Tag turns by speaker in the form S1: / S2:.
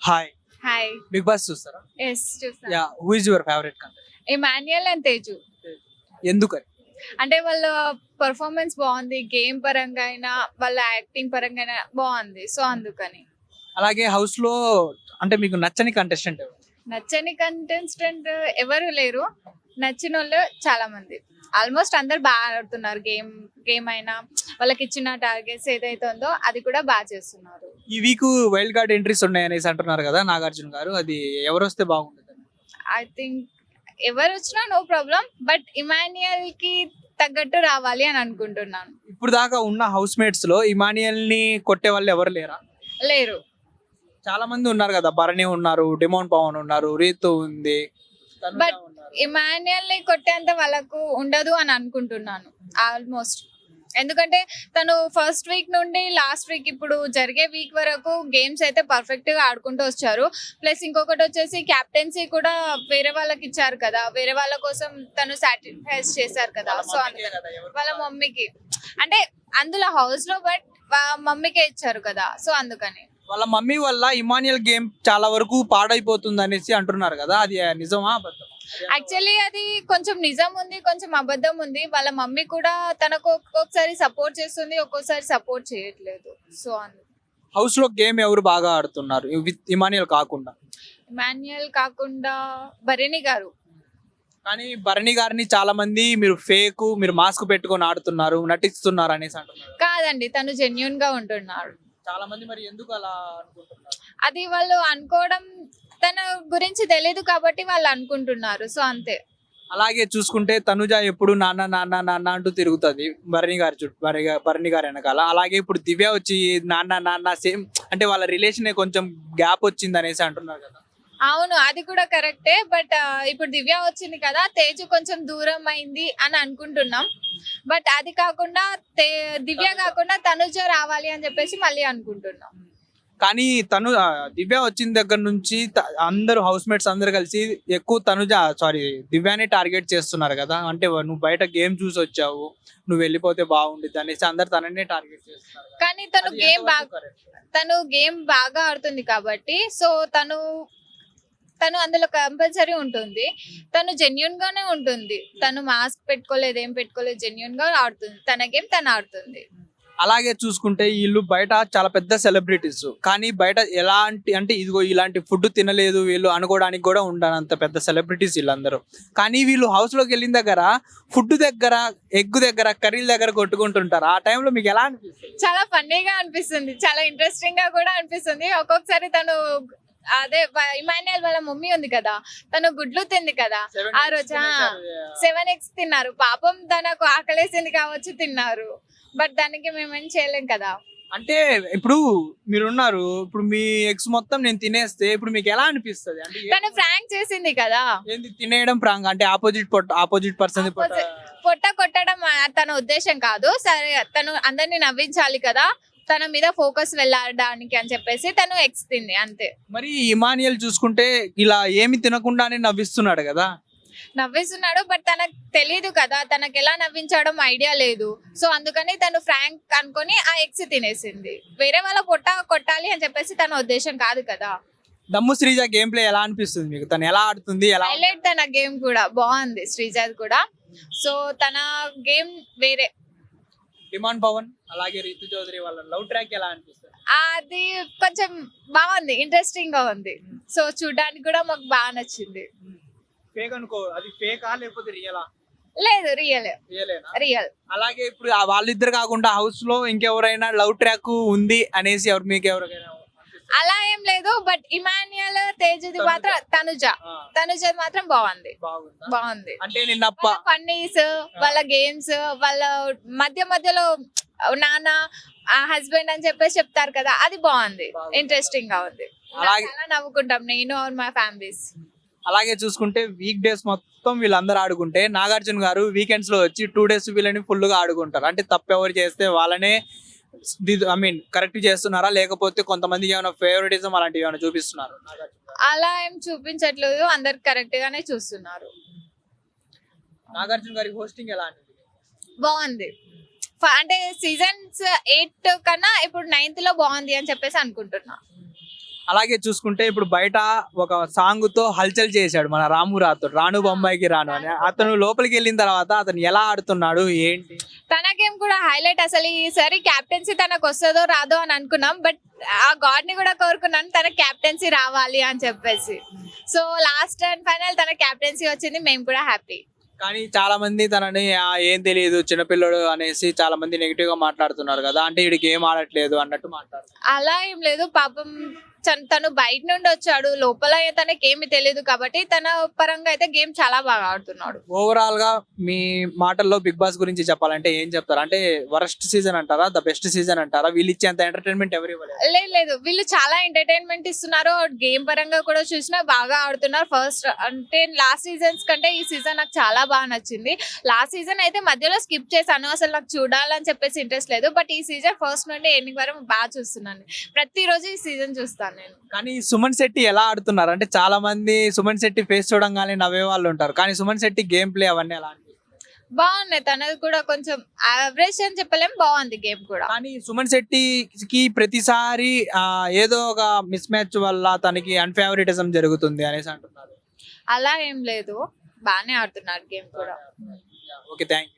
S1: Hi
S2: hi
S1: big boss చూస్తారా?
S2: Yes చూస్తాను.
S1: Ya who is your favourite content
S2: Emmanuel and Teju
S1: ఎందుకని?
S2: అంటే వాళ్ళ పర్ఫార్మెన్స్ బాగుంది గేమ్ పరంగా అయినా వాళ్ళ యాక్టింగ్ పరంగా అయినా బాగుంది సో అందుకని.
S1: అలాగే హౌస్లో అంటే మీకు నచ్చని కంటెస్టెంట్
S2: నచ్చని కంటెస్టెంట్ ఎవరు లేరు. నచ్చిన వాళ్ళు చాలా మంది ఆల్మోస్ట్ అందరు బాగా ఆడుతున్నారు గేమ్ గేమ్ అయినా వాళ్ళకి ఇచ్చిన టార్గెట్స్ ఏదైతే ఉందో అది కూడా బాగా చేస్తున్నారు.
S1: ఈ వీక్ వైల్డ్ కార్డ్ ఎంట్రీస్ ఉన్నాయనేసి అంటున్నారు కదా నాగార్జున గారు. అది ఎవరు వస్తే బాగుంటుంది?
S2: ఐ థింక్ ఎవరు వచ్చినా నో ప్రాబ్లం బట్ ఇమాన్యుయల్కి తగ్గట్టు రావాలి అని అనుకుంటున్నాను.
S1: ఇప్పుడు దాకా ఉన్న హౌస్ మేట్స్లో ఇమానియల్ని కొట్టే వాళ్ళు ఎవరు లేరా?
S2: లేరు.
S1: చాలా మంది ఉన్నారు కదా భరణి ఉన్నారు డిమోన్ పవన్ ఉన్నారు రీతు ఉంది ఉన్నారు.
S2: ఇమాన్యుయల్ని కొట్టేంత వాళ్ళకు ఉండదు అని అనుకుంటున్నాను ఆల్మోస్ట్ ఎందుకంటే తను ఫస్ట్ వీక్ నుండి లాస్ట్ వీక్ ఇప్పుడు జరిగే వీక్ వరకు గేమ్స్ అయితే పర్ఫెక్ట్గా ఆడుకుంటూ వచ్చారు. ప్లస్ ఇంకొకటి వచ్చేసి క్యాప్టెన్సీ కూడా వేరే వాళ్ళకి ఇచ్చారు కదా. వేరే వాళ్ళ కోసం తను సాటిస్ఫైస్ చేశారు కదా. సో వాళ్ళ మమ్మీకి. అంటే అందులో హౌస్లో బట్ మమ్మీకే ఇచ్చారు కదా. సో అందుకని.
S1: వాళ్ళ మమ్మీ వల్ల ఇమానియల్ గేమ్ చాలా వరకు పాడైపోతుంది అనేసి అంటున్నారు కదా. అది నిజమా అబద్ధమా?
S2: యాక్చువల్లీ అది కొంచెం నిజం ఉంది కొంచెం అబద్ధం ఉంది. వాళ్ళ మమ్మీ కూడా తనకు ఒక్కొక్కసారి సపోర్ట్ చేస్తుంది ఒక్కొక్కసారి సపోర్ట్ చేయట్లేదు. సో అందు
S1: హౌస్లో గేమ్ ఎవరు బాగా ఆడుతున్నారు? విత్ ఇమానియల్ కాకుండా.
S2: మాన్యువల్ కాకుండా భరణి గారు.
S1: కానీ భరణి గారిని చాలా మంది మీరు ఫేక్ మీరు మాస్క్ పెట్టుకొని ఆడుతున్నారు నటిస్తున్నారు అనేసి అంటున్నారు.
S2: కాదండి తను జెన్యున్గా ఉంటున్నాడు
S1: చాలా మంది మరి ఎందుకు అలా అనుకుంటున్నారు?
S2: అది వాళ్ళు అనుకోవడం తన గురించి తెలియదు కాబట్టి వాళ్ళు అనుకుంటున్నారు. సో అంతే.
S1: అలాగే చూసుకుంటే తనుజ ఎప్పుడు నాన్న నాన్న నాన్న అంటూ తిరుగుతుంది. భరణి గారి చుట్టూ భరణి భరణి గారి వెనకాల. అలాగే ఇప్పుడు దివ్య వచ్చి నాన్న నాన్న సేమ్ అంటే వాళ్ళ రిలేషన్ కొంచెం గ్యాప్ వచ్చింది అనేసి అంటున్నారు కదా.
S2: అవును అది కూడా కరెక్టే. బట్ ఇప్పుడు దివ్య వచ్చింది కదా తేజు కొంచెం దూరం అయింది అని అనుకుంటున్నాం. బట్ అది కాకుండా దివ్య కాకుండా తనుజ రావాలి అని చెప్పేసి మళ్ళీ అనుకుంటున్నాం.
S1: కానీ తను దివ్య వచ్చిన దగ్గర నుంచి అందరూ హౌస్ మేట్స్ అందరు కలిసి ఎక్కువ తనుజ సారీ దివ్యాని టార్గెట్ చేస్తున్నారు కదా. అంటే నువ్వు బయట గేమ్ చూసి వచ్చావు నువ్వు వెళ్ళిపోతే బాగుండిద్ది అనేసి అందరు తననే టార్గెట్ చేస్తున్నారు.
S2: కానీ తను గేమ్ బాగా? తను గేమ్ బాగా ఆడుతుంది కాబట్టి సో తను తను అందులో కంపల్సరీ ఉంటుంది. తను జెన్యున్ గానే ఉంటుంది. తను మాస్క్ పెట్టుకోలేదు ఏం పెట్టుకోలేదు జెన్యున్గా ఆడుతుంది. తన గేమ్ తను ఆడుతుంది.
S1: అలాగే చూసుకుంటే వీళ్ళు బయట చాలా పెద్ద సెలబ్రిటీస్ కానీ బయట ఎలాంటి అంటే ఇదిగో ఇలాంటి ఫుడ్ తినలేదు వీళ్ళు అనుకోవడానికి కూడా ఉండనంత పెద్ద సెలబ్రిటీస్ వీళ్ళందరూ. కానీ వీళ్ళు హౌస్లోకి వెళ్ళిన దగ్గర ఫుడ్ దగ్గర ఎగ్ దగ్గర కర్రీల దగ్గర కొట్టుకుంటుంటారు. ఆ టైంలో మీకు ఎలా అనిపిస్తుంది?
S2: చాలా ఫన్నీగా అనిపిస్తుంది. చాలా ఇంట్రెస్టింగ్గా కూడా అనిపిస్తుంది. ఒక్కొక్కసారి తను అదే ఇమాన్యుయల్ వాళ్ళ మమ్మీ ఉంది కదా తను గుడ్లు తింది కదా. ఆ రోజు సెవెన్ ఎక్స్ తిన్నారు. పాపం తనకు ఆకలేసింది కావచ్చు తిన్నారు. బట్ దానికి మేమేం చేయలేం కదా.
S1: అంటే ఇప్పుడు మీరున్నారు ఇప్పుడు మీ ఎగ్స్ మొత్తం నేను తినేస్తే ఇప్పుడు మీకు ఎలా అనిపిస్తుంది? అంటే
S2: తను ఫ్రాంక్ చేసింది కదా.
S1: ఏంది తినేయడం ప్రాంగ్ అంటే ఆపోజిట్ పొట్ట ఆపోజిట్ పర్సన్.
S2: పొట్ట. కొట్టడం తన ఉద్దేశం కాదు. సరే తను అందరిని నవ్వించాలి కదా. తన మీద ఫోకస్ వెళ్ళడానికి అని చెప్పేసి తను ఎక్స్ తింది అంతే.
S1: మరి ఇమానియల్ చూసుకుంటే ఇలా ఏమి తినకుండానే నవ్విస్తున్నాడు కదా.
S2: నవ్విస్తున్నాడు బట్ తనకు తెలియదు కదా తనకు ఎలా నవ్వించడం ఐడియా లేదు. సో అందుకని తను ఫ్రాంక్ అనుకొని ఆ ఎగ్స్ తినేసింది. వేరే వాళ్ళ పొట్ట కొట్టాలి అని చెప్పేసి తన ఉద్దేశం కాదు కదా.
S1: దమ్ము శ్రీజ గేమ్ ప్లే ఎలా అనిపిస్తుంది మీకు? తను ఎలా ఆడుతుంది ఎలా
S2: హైలైట్ తన గేమ్ కూడా బాగుంది శ్రీజాద్ కూడా. సో తన గేమ్ వేరే.
S1: డిమాండ్ పవన్ అలాగే రీతు చౌదరి వాళ్ళ లవ్ ట్రాక్ ఎలా అనిపిస్తుంది?
S2: అది కొంచెం బాగుంది ఇంట్రెస్టింగ్గా ఉంది. సో చూడడానికి కూడా మాకు బాగా నచ్చింది.
S1: ఫేక్ అనుకో అది ఫేకా లేకపోతే రియలా
S2: లేదు రియల్ రియల్
S1: అలాగే ఇప్పుడు వాళ్ళిద్దరు కాకుండా హౌస్లో ఇంకెవరైనా లవ్ ట్రాక్ ఉంది అనేసి ఎవరు మీకు ఎవరికైనా?
S2: అలా ఏం లేదు బట్ ఇమాన్యుయల్ తేజది. మాత్రం తనుజ. తనుజ మాత్రం బాగుంది.
S1: బాగుందా? అంటే నిన్నప్ప
S2: ఫన్నీస్ వాళ్ళ గేమ్స్ వాళ్ళ మధ్య మధ్యలో నాన్న హస్బెండ్ అని చెప్పేసి చెప్తారు కదా అది బాగుంది. ఇంట్రెస్టింగ్గా ఉంది. నవ్వుకుంటాం నేను మై ఫ్యామిలీస్
S1: అలాగే చూసుకుంటే వీక్ డేస్ మొత్తం వీళ్ళందరూ ఆడుకుంటే నాగార్జున గారు వీకెండ్స్లో వచ్చి టూ డేస్ వీళ్ళని ఫుల్గా ఆడుకుంటారు. అంటే తప్పు ఎవరు చేస్తే వాళ్ళనే ఐ మీన్ కరెక్ట్ చేస్తున్నారా? లేకపోతే కొంతమందికి ఏమైనా ఫేవరెటిజం అలాంటివి ఏమైనా చూపిస్తున్నారు.
S2: అలా ఏం చూపించట్లేదు. అందరు కరెక్ట్ గానే చూస్తున్నారు.
S1: నాగార్జున గారి హోస్టింగ్ ఎలా
S2: బాగుంది. అంటే సీజన్స్ ఎయిట్ కన్నా ఇప్పుడు నైన్త్లో బాగుంది అని చెప్పేసి అనుకుంటున్నా.
S1: అలాగే చూసుకుంటే ఇప్పుడు బయట ఒక సాంగ్తో హల్చల్ చేశాడు మన రాము రాథోడ్ రాను బొంబాయికి రాను అని. అతను లోపలికి వెళ్ళిన తర్వాత అతను ఎలా ఆడుతున్నాడు ఏంటి?
S2: తన గేమ్ కూడా హైలైట్ అసలు ఈసారి క్యాప్టెన్సీ తనకు వస్తుందో రాదో అని అనుకున్నాం బట్ ఆ గాడ్ని కూడా కోరుకున్నాను తన క్యాప్టెన్సీ రావాలి అని చెప్పేసి. సో లాస్ట్ అండ్ ఫైనల్ తన క్యాప్టెన్సీ వచ్చింది మేము కూడా హ్యాపీ.
S1: కానీ చాలా మంది తనని "ఆ, ఏం తెలియదు చిన్నపిల్లడు అనేసి చాలా మంది నెగిటివ్గా మాట్లాడుతున్నారు కదా అంటే వీడికి ఏం ఆడట్లేదు అన్నట్టు మాట్లాడుతున్నారు.
S2: అలా ఏం లేదు పాపం తను బయట నుండి వచ్చాడు. లోపల తనకి ఏమి తెలియదు కాబట్టి తన పరంగా అయితే గేమ్ చాలా బాగా ఆడుతున్నాడు.
S1: ఓవరాల్గా మీ మాటల్లో బిగ్ బాస్ గురించి చెప్పాలంటే ఏం చెప్తారు? అంటే వరస్ట్ సీజన్ అంటారా? ద బెస్ట్ సీజన్ అంటారా? వీళ్ళు ఇచ్చేంత ఎంటర్టైన్మెంట్ ఎవరు
S2: లేదు లేదు. వీళ్ళు చాలా ఎంటర్టైన్మెంట్ ఇస్తున్నారు. గేమ్ పరంగా కూడా చూసినా బాగా ఆడుతున్నారు. ఫస్ట్ అంటే లాస్ట్ సీజన్స్ కంటే ఈ సీజన్ నాకు చాలా బాగా నచ్చింది. లాస్ట్ సీజన్ అయితే మధ్యలో స్కిప్ చేశాను. అసలు నాకు చూడాలని చెప్పేసి ఇంట్రెస్ట్ లేదు. బట్ ఈ సీజన్ ఫస్ట్ నుండి ఎండింగ్ వరకు బాగా చూస్తున్నాను. ప్రతిరోజు ఈ సీజన్ చూస్తాను నేను.
S1: కానీ సుమన్ శెట్టి ఎలా ఆడుతున్నారు? అంటే చాలా మంది సుమన్ శెట్టి ఫేస్ చూడంగానే నవ్వే వాళ్ళు ఉంటారు. కానీ సుమన్ శెట్టి గేమ్ ప్లే అవన్నీ ఎలా?
S2: బాగున్నాయి. తనది కూడా కొంచెం యావరేజ్ అని చెప్పలేం బాగుంది గేమ్ కూడా.
S1: కానీ సుమన్ శెట్టికి ప్రతిసారి ఆ, ఏదో ఒక మిస్ మ్యాచ్ వల్ల తనకి అన్ఫేవరెటిజం జరుగుతుంది అనేసి అంటున్నారు.
S2: అలా ఏం లేదు. బాగానే ఆడుతున్నారు గేమ్ కూడా.
S1: Okay thank you